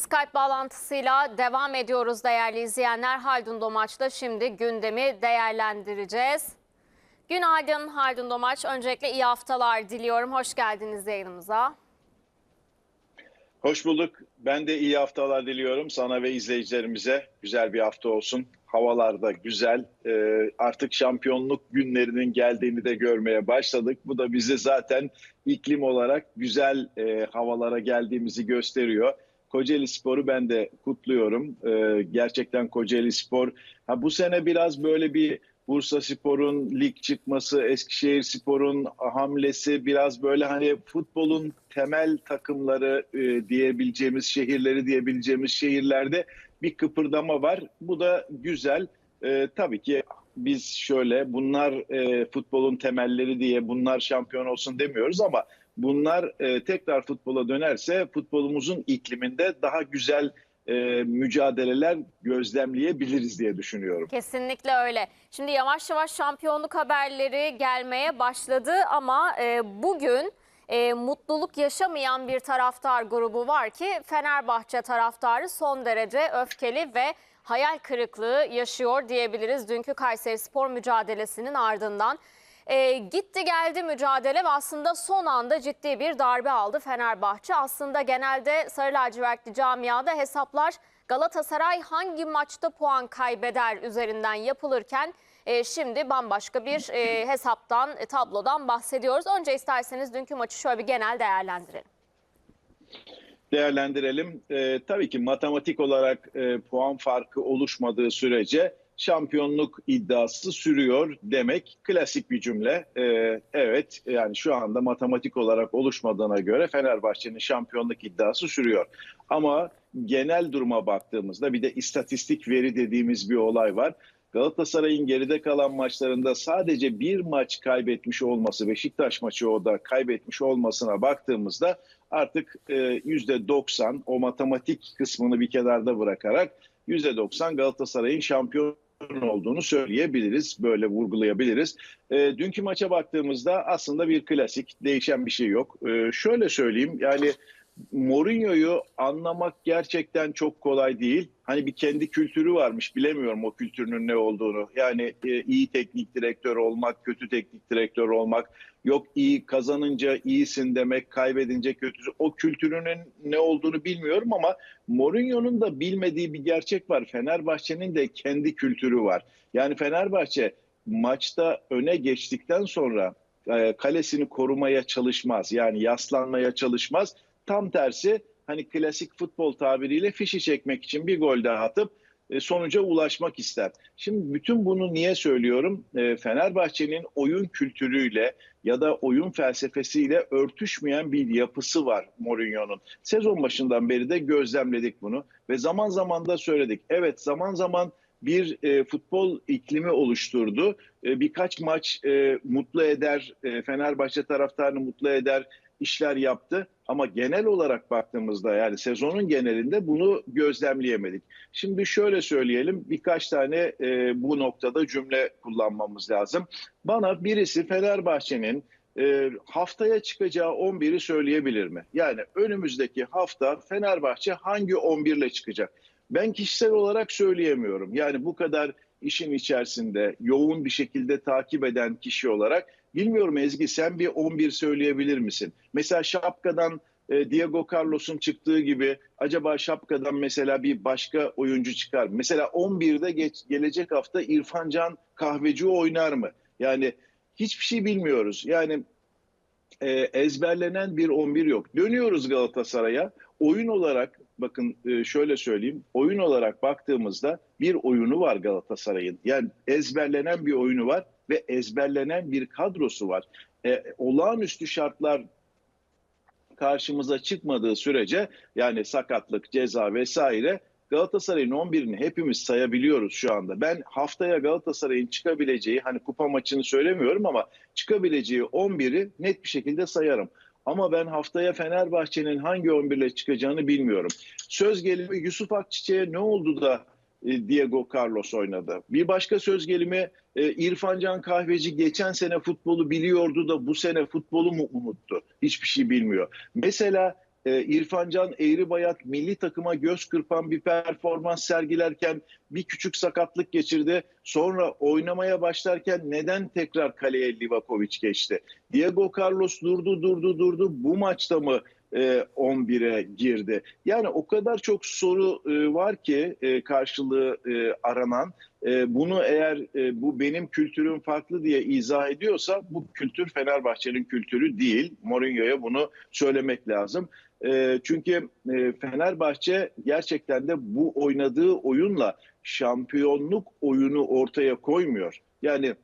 Skype bağlantısıyla devam ediyoruz değerli izleyenler. Haldun Domaç'ta şimdi gündemi değerlendireceğiz. Günaydın Haldun Domaç. Öncelikle iyi haftalar diliyorum. Hoş geldiniz yayınımıza. Hoş bulduk. Ben de iyi haftalar diliyorum sana ve izleyicilerimize. Güzel bir hafta olsun. Havalar da güzel. Ee, artık şampiyonluk günlerinin geldiğini de görmeye başladık. Bu da bize zaten iklim olarak güzel e, havalara geldiğimizi gösteriyor. Kocaeli Spor'u ben de kutluyorum. Ee, gerçekten Kocaeli Spor. Ha, bu sene biraz böyle bir Bursa Spor'un lig çıkması, Eskişehir Spor'un hamlesi biraz böyle hani futbolun temel takımları e, diyebileceğimiz şehirleri diyebileceğimiz şehirlerde bir kıpırdama var. Bu da güzel. E, tabii ki biz şöyle bunlar e, futbolun temelleri diye bunlar şampiyon olsun demiyoruz ama bunlar e, tekrar futbola dönerse futbolumuzun ikliminde daha güzel e, mücadeleler gözlemleyebiliriz diye düşünüyorum. Kesinlikle öyle. Şimdi yavaş yavaş şampiyonluk haberleri gelmeye başladı ama e, bugün mutluluk yaşamayan bir taraftar grubu var ki Fenerbahçe taraftarı son derece öfkeli ve hayal kırıklığı yaşıyor diyebiliriz. Dünkü Kayseri Spor mücadelesinin ardından. E, gitti geldi mücadele ve aslında son anda ciddi bir darbe aldı Fenerbahçe. Aslında genelde Sarı Lacivertli camiada hesaplar Galatasaray hangi maçta puan kaybeder üzerinden yapılırken e, şimdi bambaşka bir e, hesaptan, e, tablodan bahsediyoruz. Önce isterseniz dünkü maçı şöyle bir genel değerlendirelim. Değerlendirelim. Ee, tabii ki matematik olarak e, puan farkı oluşmadığı sürece şampiyonluk iddiası sürüyor demek klasik bir cümle. Ee, evet yani şu anda matematik olarak oluşmadığına göre Fenerbahçe'nin şampiyonluk iddiası sürüyor. Ama genel duruma baktığımızda bir de istatistik veri dediğimiz bir olay var. Galatasaray'ın geride kalan maçlarında sadece bir maç kaybetmiş olması, Beşiktaş maçı o da kaybetmiş olmasına baktığımızda artık %90 o matematik kısmını bir kenarda bırakarak %90 Galatasaray'ın şampiyon olduğunu söyleyebiliriz. Böyle vurgulayabiliriz. E, dünkü maça baktığımızda aslında bir klasik. Değişen bir şey yok. E, şöyle söyleyeyim yani Mourinho'yu anlamak gerçekten çok kolay değil. Hani bir kendi kültürü varmış bilemiyorum o kültürünün ne olduğunu. Yani e, iyi teknik direktör olmak, kötü teknik direktör olmak, yok iyi kazanınca iyisin demek, kaybedince kötü. O kültürünün ne olduğunu bilmiyorum ama Mourinho'nun da bilmediği bir gerçek var. Fenerbahçe'nin de kendi kültürü var. Yani Fenerbahçe maçta öne geçtikten sonra e, kalesini korumaya çalışmaz. Yani yaslanmaya çalışmaz Tam tersi hani klasik futbol tabiriyle fişi çekmek için bir gol daha atıp e, sonuca ulaşmak ister. Şimdi bütün bunu niye söylüyorum? E, Fenerbahçe'nin oyun kültürüyle ya da oyun felsefesiyle örtüşmeyen bir yapısı var Mourinho'nun. Sezon başından beri de gözlemledik bunu ve zaman zaman da söyledik. Evet zaman zaman bir e, futbol iklimi oluşturdu. E, birkaç maç e, mutlu eder, e, Fenerbahçe taraftarını mutlu eder, işler yaptı. Ama genel olarak baktığımızda yani sezonun genelinde bunu gözlemleyemedik. Şimdi şöyle söyleyelim birkaç tane e, bu noktada cümle kullanmamız lazım. Bana birisi Fenerbahçe'nin e, haftaya çıkacağı 11'i söyleyebilir mi? Yani önümüzdeki hafta Fenerbahçe hangi 11 ile çıkacak? Ben kişisel olarak söyleyemiyorum. Yani bu kadar işin içerisinde yoğun bir şekilde takip eden kişi olarak bilmiyorum Ezgi sen bir 11 söyleyebilir misin? Mesela şapkadan e, Diego Carlos'un çıktığı gibi acaba şapkadan mesela bir başka oyuncu çıkar mı? Mesela 11'de geç, gelecek hafta İrfan Can Kahveci oynar mı? Yani hiçbir şey bilmiyoruz. Yani e, ezberlenen bir 11 yok. Dönüyoruz Galatasaray'a. Oyun olarak bakın e, şöyle söyleyeyim. Oyun olarak baktığımızda bir oyunu var Galatasaray'ın. Yani ezberlenen bir oyunu var ve ezberlenen bir kadrosu var. E, olağanüstü şartlar karşımıza çıkmadığı sürece yani sakatlık, ceza vesaire Galatasaray'ın 11'ini hepimiz sayabiliyoruz şu anda. Ben haftaya Galatasaray'ın çıkabileceği hani kupa maçını söylemiyorum ama çıkabileceği 11'i net bir şekilde sayarım. Ama ben haftaya Fenerbahçe'nin hangi 11 ile çıkacağını bilmiyorum. Söz gelimi Yusuf Akçiçek'e ne oldu da Diego Carlos oynadı. Bir başka söz gelimi e, İrfan Can Kahveci geçen sene futbolu biliyordu da bu sene futbolu mu unuttu? Hiçbir şey bilmiyor. Mesela e, İrfan Can Eğribayat milli takıma göz kırpan bir performans sergilerken bir küçük sakatlık geçirdi. Sonra oynamaya başlarken neden tekrar kaleye Livakovic geçti? Diego Carlos durdu durdu durdu. Bu maçta mı e, 11'e girdi? Yani o kadar çok soru e, var ki e, karşılığı e, aranan. Bunu eğer bu benim kültürüm farklı diye izah ediyorsa bu kültür Fenerbahçe'nin kültürü değil. Mourinho'ya bunu söylemek lazım. Çünkü Fenerbahçe gerçekten de bu oynadığı oyunla şampiyonluk oyunu ortaya koymuyor. Yani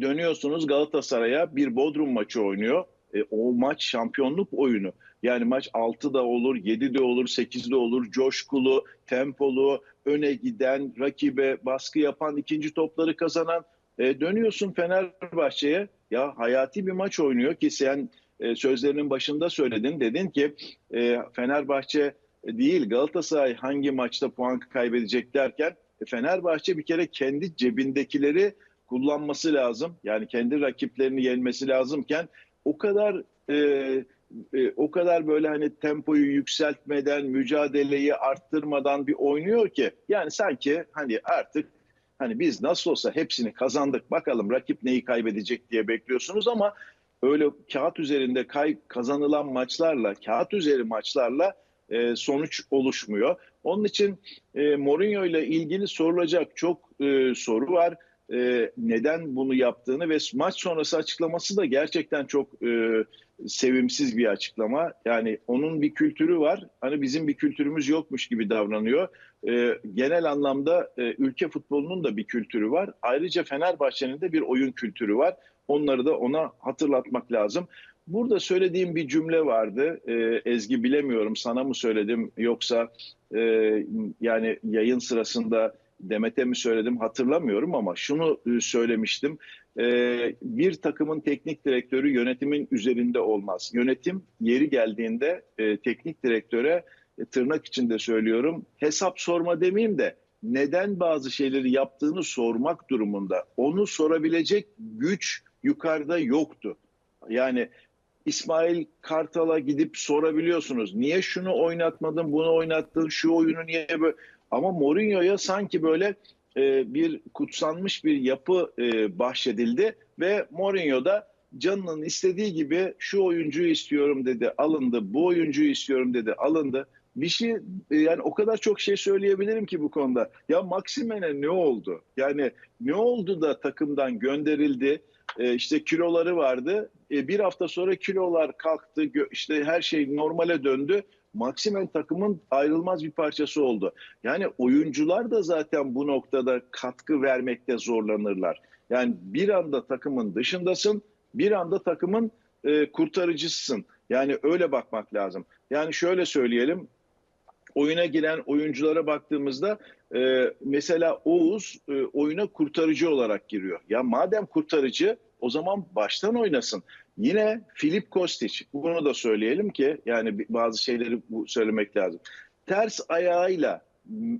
dönüyorsunuz Galatasaray'a bir Bodrum maçı oynuyor. E, o maç şampiyonluk oyunu. Yani maç 6'da olur, 7'de olur, 8'de olur. Coşkulu, tempolu, öne giden, rakibe baskı yapan, ikinci topları kazanan. E, dönüyorsun Fenerbahçe'ye. Ya hayati bir maç oynuyor ki sen e, sözlerinin başında söyledin. Dedin ki e, Fenerbahçe değil Galatasaray hangi maçta puan kaybedecek derken e, Fenerbahçe bir kere kendi cebindekileri kullanması lazım. Yani kendi rakiplerini yenmesi lazımken o kadar e, e, o kadar böyle hani tempoyu yükseltmeden, mücadeleyi arttırmadan bir oynuyor ki yani sanki hani artık hani biz nasıl olsa hepsini kazandık bakalım rakip neyi kaybedecek diye bekliyorsunuz ama öyle kağıt üzerinde kay, kazanılan maçlarla, kağıt üzeri maçlarla e, sonuç oluşmuyor. Onun için e, Mourinho ile ilgili sorulacak çok e, soru var. E, neden bunu yaptığını ve maç sonrası açıklaması da gerçekten çok e, sevimsiz bir açıklama. Yani onun bir kültürü var. Hani bizim bir kültürümüz yokmuş gibi davranıyor. E, genel anlamda e, ülke futbolunun da bir kültürü var. Ayrıca Fenerbahçe'nin de bir oyun kültürü var. Onları da ona hatırlatmak lazım. Burada söylediğim bir cümle vardı. E, Ezgi bilemiyorum sana mı söyledim yoksa e, yani yayın sırasında Demet'e mi söyledim hatırlamıyorum ama şunu e, söylemiştim. E, bir takımın teknik direktörü yönetimin üzerinde olmaz. Yönetim yeri geldiğinde e, teknik direktöre tırnak içinde söylüyorum hesap sorma demeyeyim de neden bazı şeyleri yaptığını sormak durumunda. Onu sorabilecek güç yukarıda yoktu. Yani İsmail Kartal'a gidip sorabiliyorsunuz. Niye şunu oynatmadın, bunu oynattın, şu oyunu niye böyle... Ama Mourinho'ya sanki böyle e, bir kutsanmış bir yapı e, bahşedildi ve Mourinho da canının istediği gibi şu oyuncuyu istiyorum dedi, alındı. Bu oyuncuyu istiyorum dedi, alındı. Bir şey e, yani o kadar çok şey söyleyebilirim ki bu konuda. Ya Maximen'e ne oldu? Yani ne oldu da takımdan gönderildi? E, işte kiloları vardı. E, bir hafta sonra kilolar kalktı. İşte her şey normale döndü. Maximen takımın ayrılmaz bir parçası oldu. Yani oyuncular da zaten bu noktada katkı vermekte zorlanırlar. Yani bir anda takımın dışındasın, bir anda takımın e, kurtarıcısısın. Yani öyle bakmak lazım. Yani şöyle söyleyelim, oyuna giren oyunculara baktığımızda e, mesela Oğuz e, oyuna kurtarıcı olarak giriyor. Ya madem kurtarıcı o zaman baştan oynasın. Yine Filip Kostic bunu da söyleyelim ki yani bazı şeyleri söylemek lazım. Ters ayağıyla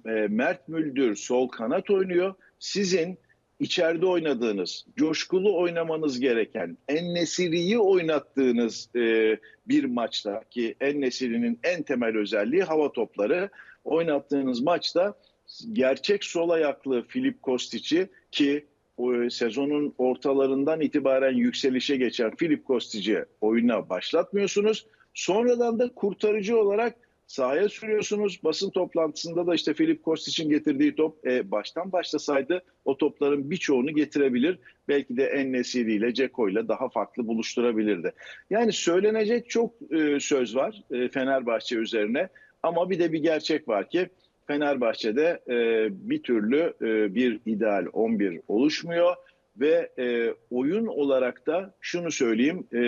e, Mert Müldür sol kanat oynuyor. Sizin içeride oynadığınız, coşkulu oynamanız gereken, En-Nesiri'yi oynattığınız e, bir maçta ki En-Nesiri'nin en temel özelliği hava topları oynattığınız maçta gerçek sol ayaklı Filip Kostic'i ki o sezonun ortalarından itibaren yükselişe geçen Filip Kostic'i oyuna başlatmıyorsunuz. Sonradan da kurtarıcı olarak sahaya sürüyorsunuz. Basın toplantısında da işte Filip Kostic'in getirdiği top e, baştan başlasaydı o topların birçoğunu getirebilir. Belki de En-Nesiri ile Ceko ile daha farklı buluşturabilirdi. Yani söylenecek çok e, söz var e, Fenerbahçe üzerine ama bir de bir gerçek var ki Fenerbahçe'de e, bir türlü e, bir ideal 11 oluşmuyor ve e, oyun olarak da şunu söyleyeyim e,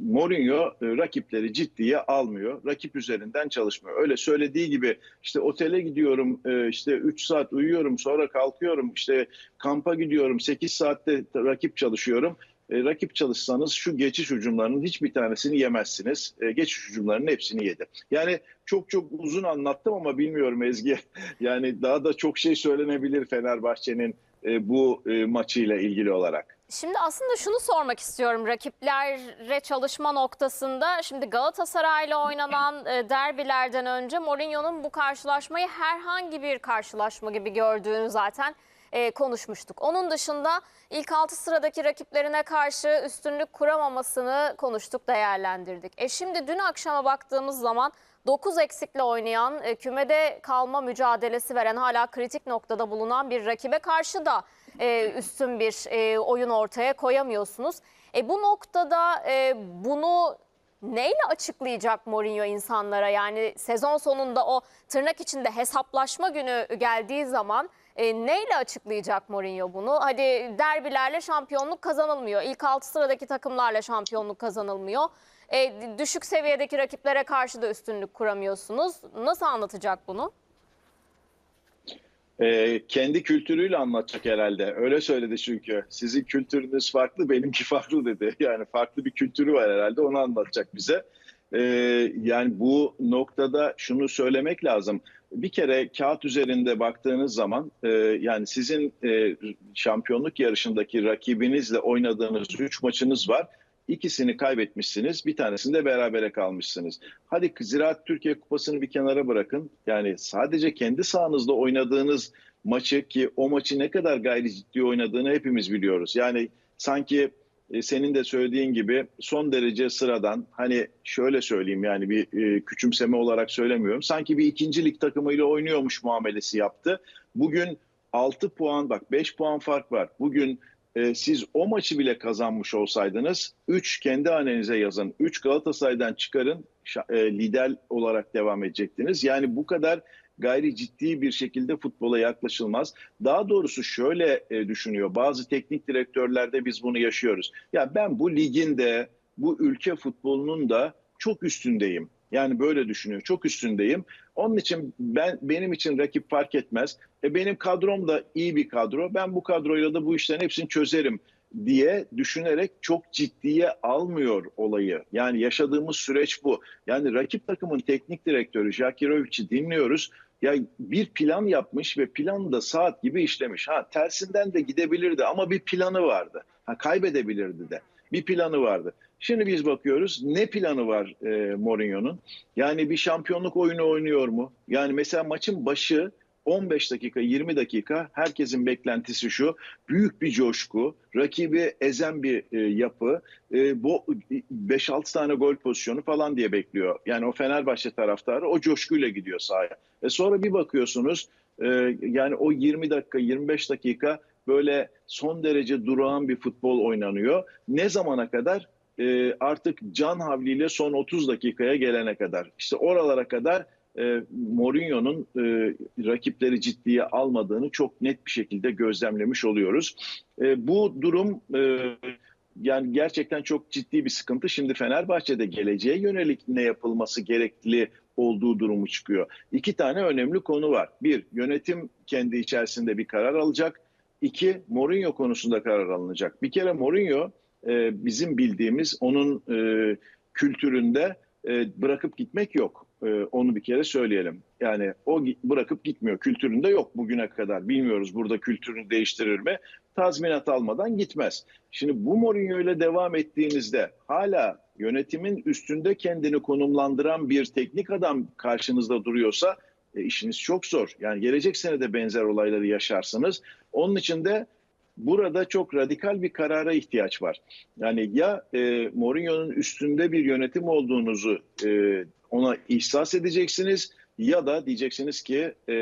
Mourinho e, rakipleri ciddiye almıyor. Rakip üzerinden çalışmıyor. Öyle söylediği gibi işte otele gidiyorum e, işte 3 saat uyuyorum sonra kalkıyorum işte kampa gidiyorum 8 saatte rakip çalışıyorum. E, rakip çalışsanız şu geçiş hücumlarının hiçbir tanesini yemezsiniz. E, geçiş hücumlarının hepsini yedi. Yani çok çok uzun anlattım ama bilmiyorum Ezgi. Yani daha da çok şey söylenebilir Fenerbahçe'nin e, bu e, maçıyla ilgili olarak. Şimdi aslında şunu sormak istiyorum rakiplerle çalışma noktasında. Şimdi Galatasaray'la oynanan derbilerden önce Mourinho'nun bu karşılaşmayı herhangi bir karşılaşma gibi gördüğünü zaten e, konuşmuştuk. Onun dışında ilk 6 sıradaki rakiplerine karşı üstünlük kuramamasını konuştuk, değerlendirdik. E şimdi dün akşama baktığımız zaman 9 eksikle oynayan, e, kümede kalma mücadelesi veren, hala kritik noktada bulunan bir rakibe karşı da e, üstün bir e, oyun ortaya koyamıyorsunuz. E, bu noktada e, bunu neyle açıklayacak Mourinho insanlara? Yani sezon sonunda o tırnak içinde hesaplaşma günü geldiği zaman e, neyle açıklayacak Mourinho bunu? Hadi derbilerle şampiyonluk kazanılmıyor. İlk 6 sıradaki takımlarla şampiyonluk kazanılmıyor. E, düşük seviyedeki rakiplere karşı da üstünlük kuramıyorsunuz. Nasıl anlatacak bunu? Ee, kendi kültürüyle anlatacak herhalde. Öyle söyledi çünkü. Sizin kültürünüz farklı, benimki farklı dedi. Yani farklı bir kültürü var herhalde. Onu anlatacak bize. Ee, yani bu noktada şunu söylemek lazım. Bir kere kağıt üzerinde baktığınız zaman e, yani sizin e, şampiyonluk yarışındaki rakibinizle oynadığınız 3 maçınız var. İkisini kaybetmişsiniz, bir tanesinde berabere kalmışsınız. Hadi Ziraat Türkiye Kupası'nı bir kenara bırakın. Yani sadece kendi sahanızda oynadığınız maçı ki o maçı ne kadar gayri ciddi oynadığını hepimiz biliyoruz. Yani sanki senin de söylediğin gibi son derece sıradan hani şöyle söyleyeyim yani bir e, küçümseme olarak söylemiyorum. Sanki bir ikinci lig takımıyla oynuyormuş muamelesi yaptı. Bugün 6 puan bak 5 puan fark var. Bugün e, siz o maçı bile kazanmış olsaydınız 3 kendi hanenize yazın. 3 Galatasaray'dan çıkarın e, lider olarak devam edecektiniz. Yani bu kadar gayri ciddi bir şekilde futbola yaklaşılmaz. Daha doğrusu şöyle e, düşünüyor. Bazı teknik direktörlerde biz bunu yaşıyoruz. Ya ben bu ligin de bu ülke futbolunun da çok üstündeyim. Yani böyle düşünüyor. Çok üstündeyim. Onun için ben benim için rakip fark etmez. E benim kadrom da iyi bir kadro. Ben bu kadroyla da bu işlerin hepsini çözerim diye düşünerek çok ciddiye almıyor olayı. Yani yaşadığımız süreç bu. Yani rakip takımın teknik direktörü Jakirovic'i dinliyoruz. Ya bir plan yapmış ve plan da saat gibi işlemiş. Ha tersinden de gidebilirdi ama bir planı vardı. Ha kaybedebilirdi de. Bir planı vardı. Şimdi biz bakıyoruz ne planı var e, Mourinho'nun? Yani bir şampiyonluk oyunu oynuyor mu? Yani mesela maçın başı 15 dakika 20 dakika herkesin beklentisi şu. Büyük bir coşku, rakibi ezen bir e, yapı, e, bu 5-6 tane gol pozisyonu falan diye bekliyor. Yani o Fenerbahçe taraftarı o coşkuyla gidiyor sahaya. E sonra bir bakıyorsunuz e, yani o 20 dakika 25 dakika böyle son derece durağan bir futbol oynanıyor. Ne zamana kadar? E, artık can havliyle son 30 dakikaya gelene kadar. İşte oralara kadar e, Mourinho'nun e, rakipleri ciddiye almadığını çok net bir şekilde gözlemlemiş oluyoruz. E, bu durum e, yani gerçekten çok ciddi bir sıkıntı. Şimdi Fenerbahçe'de geleceğe yönelik ne yapılması gerekli olduğu durumu çıkıyor. İki tane önemli konu var. Bir, yönetim kendi içerisinde bir karar alacak. İki, Mourinho konusunda karar alınacak. Bir kere Mourinho e, bizim bildiğimiz onun e, kültüründe e, bırakıp gitmek yok. E, onu bir kere söyleyelim. Yani o bırakıp gitmiyor. Kültüründe yok bugüne kadar. Bilmiyoruz burada kültürünü değiştirir mi? Tazminat almadan gitmez. Şimdi bu Mourinho ile devam ettiğinizde hala yönetimin üstünde kendini konumlandıran bir teknik adam karşınızda duruyorsa e, işiniz çok zor. Yani gelecek sene de benzer olayları yaşarsınız. Onun için de burada çok radikal bir karara ihtiyaç var. Yani ya e, Mourinho'nun üstünde bir yönetim olduğunuzu e, ona ihsas edeceksiniz ya da diyeceksiniz ki e,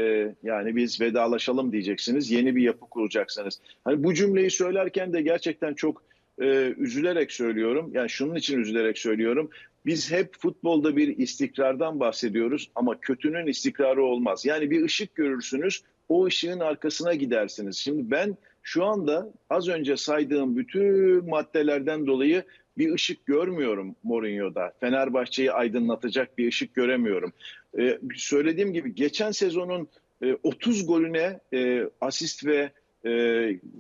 yani biz vedalaşalım diyeceksiniz. Yeni bir yapı kuracaksınız. Hani bu cümleyi söylerken de gerçekten çok e, üzülerek söylüyorum. Yani şunun için üzülerek söylüyorum. Biz hep futbolda bir istikrardan bahsediyoruz ama kötünün istikrarı olmaz. Yani bir ışık görürsünüz, o ışığın arkasına gidersiniz. Şimdi ben şu anda az önce saydığım bütün maddelerden dolayı bir ışık görmüyorum Mourinho'da. Fenerbahçe'yi aydınlatacak bir ışık göremiyorum. Ee, söylediğim gibi geçen sezonun e, 30 golüne e, asist ve e,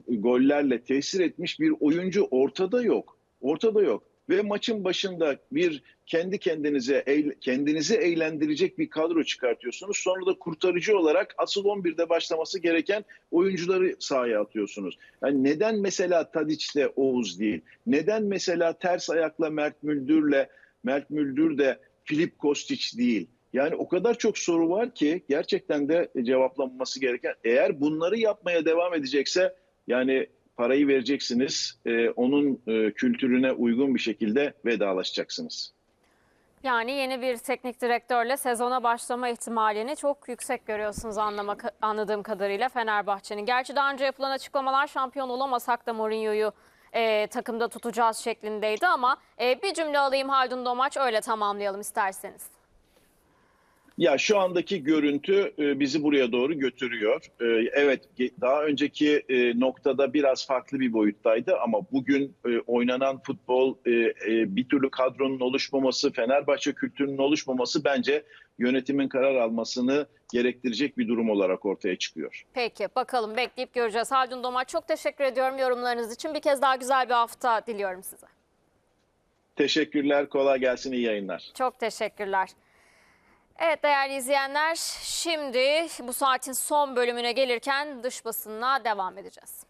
gollerle tesir etmiş bir oyuncu ortada yok. Ortada yok. Ve maçın başında bir kendi kendinize kendinizi eğlendirecek bir kadro çıkartıyorsunuz. Sonra da kurtarıcı olarak asıl 11'de başlaması gereken oyuncuları sahaya atıyorsunuz. Yani neden mesela Tadiç'le Oğuz değil? Neden mesela ters ayakla Mert Müldür'le Mert Müldür de Filip Kostić değil? Yani o kadar çok soru var ki gerçekten de cevaplanması gereken. Eğer bunları yapmaya devam edecekse yani parayı vereceksiniz, e, onun e, kültürüne uygun bir şekilde vedalaşacaksınız. Yani yeni bir teknik direktörle sezona başlama ihtimalini çok yüksek görüyorsunuz anlama, anladığım kadarıyla Fenerbahçe'nin. Gerçi daha önce yapılan açıklamalar şampiyon olamasak da Mourinho'yu e, takımda tutacağız şeklindeydi ama e, bir cümle alayım Haldun Domaç öyle tamamlayalım isterseniz. Ya şu andaki görüntü e, bizi buraya doğru götürüyor. E, Evet daha önceki e, noktada biraz farklı bir boyuttaydı ama bugün oynanan futbol bir türlü kadronun oluşmaması, Fenerbahçe kültürünün oluşmaması bence yönetimin karar almasını gerektirecek bir durum olarak ortaya çıkıyor. Peki bakalım bekleyip göreceğiz. Haldun Domaç çok teşekkür ediyorum yorumlarınız için. Bir kez daha güzel bir hafta diliyorum size. Teşekkürler, kolay gelsin, iyi yayınlar. Çok teşekkürler. Evet değerli izleyenler şimdi bu saatin son bölümüne gelirken dış basınla devam edeceğiz.